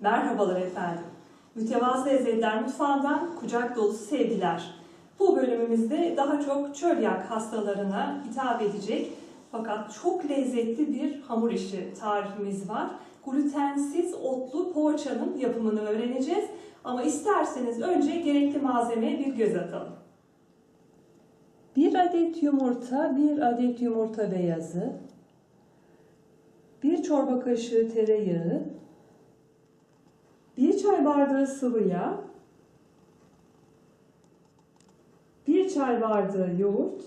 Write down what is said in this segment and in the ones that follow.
Merhabalar efendim. Mütevazı Lezzetler Mutfağı'ndan kucak dolusu sevgiler. Bu bölümümüzde daha çok çölyak hastalarına hitap edecek fakat çok lezzetli bir hamur işi tarifimiz var. Glutensiz otlu poğaçanın yapımını öğreneceğiz. Ama isterseniz önce gerekli malzemeye bir göz atalım. Bir adet yumurta, bir adet yumurta beyazı, bir çorba kaşığı tereyağı, çay bardağı sıvı yağ, bir çay bardağı yoğurt,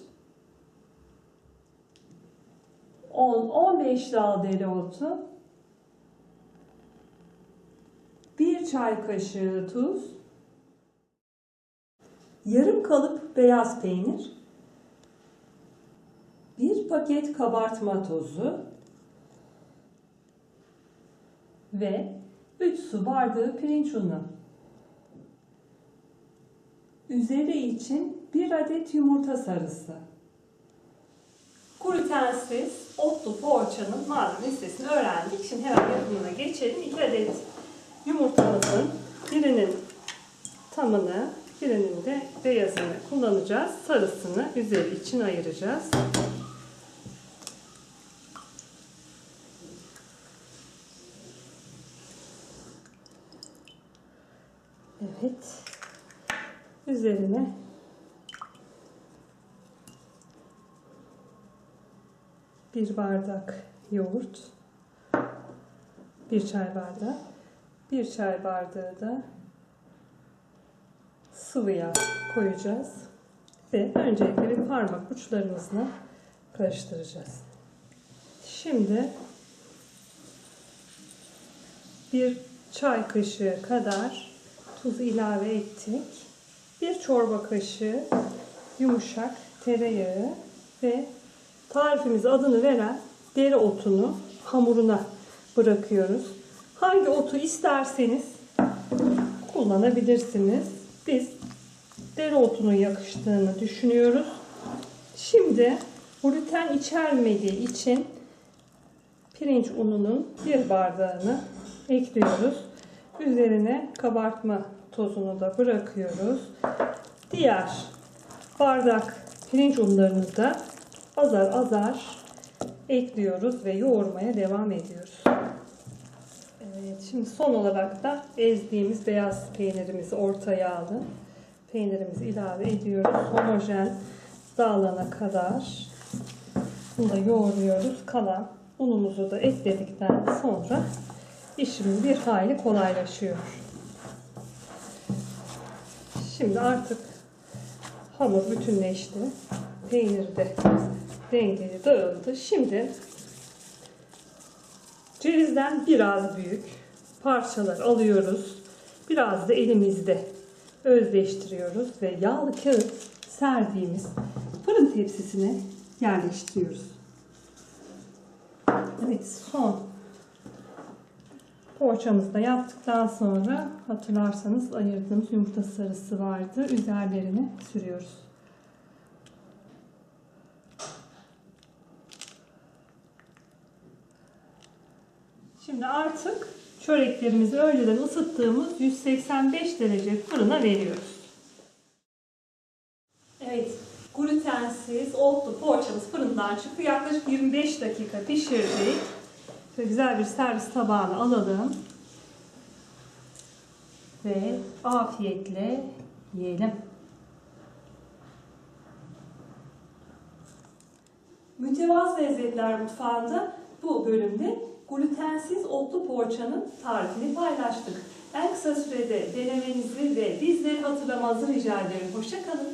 10-15 dal dereotu, bir çay kaşığı tuz, yarım kalıp beyaz peynir, bir paket kabartma tozu ve 3 su bardağı pirinç unu. Üzeri için 1 adet yumurta sarısı. Glutensiz otlu poğaçanın malzeme listesini öğrendik. Şimdi hemen yapımına geçelim. 2 adet yumurtamızın birinin tamını, birinin de beyazını kullanacağız. Sarısını üzeri için ayıracağız. Evet. Üzerine bir bardak yoğurt, bir çay bardağı, bir çay bardağı da sıvı yağ koyacağız ve öncelikle bir parmak uçlarımızla karıştıracağız. Şimdi bir çay kaşığı kadar tuz ilave ettik. Bir çorba kaşığı yumuşak tereyağı ve tarifimiz adını veren dereotunu hamuruna bırakıyoruz. Hangi otu isterseniz kullanabilirsiniz. Biz dereotunun yakıştığını düşünüyoruz. Şimdi gluten içermediği için pirinç ununun bir bardağını ekliyoruz. Üzerine kabartma tozunu da bırakıyoruz. Diğer bardak pirinç unlarını da azar azar ekliyoruz ve yoğurmaya devam ediyoruz. Evet, şimdi son olarak da ezdiğimiz beyaz peynirimizi orta yağlı peynirimizi ilave ediyoruz. Homojen dağılana kadar bunu da yoğuruyoruz. Kalan unumuzu da ekledikten sonra işimiz bir hayli kolaylaşıyor. Şimdi artık hamur bütünleşti. Peynir de dengeli dağıldı. Şimdi cevizden biraz büyük parçalar alıyoruz. Biraz da elimizde özleştiriyoruz ve yağlı kağıt serdiğimiz fırın tepsisine yerleştiriyoruz. Evet son Poğaçamızı da yaptıktan sonra hatırlarsanız ayırdığımız yumurta sarısı vardı. Üzerlerine sürüyoruz. Şimdi artık çöreklerimizi önceden ısıttığımız 185 derece fırına veriyoruz. Evet, glutensiz otlu poğaçamız fırından çıktı. Yaklaşık 25 dakika pişirdik. Şöyle güzel bir servis tabağına alalım. Ve afiyetle yiyelim. Mütevazı Lezzetler Mutfağı'nda bu bölümde glutensiz otlu poğaçanın tarifini paylaştık. En kısa sürede denemenizi ve bizleri hatırlamanızı rica ederim. Hoşçakalın.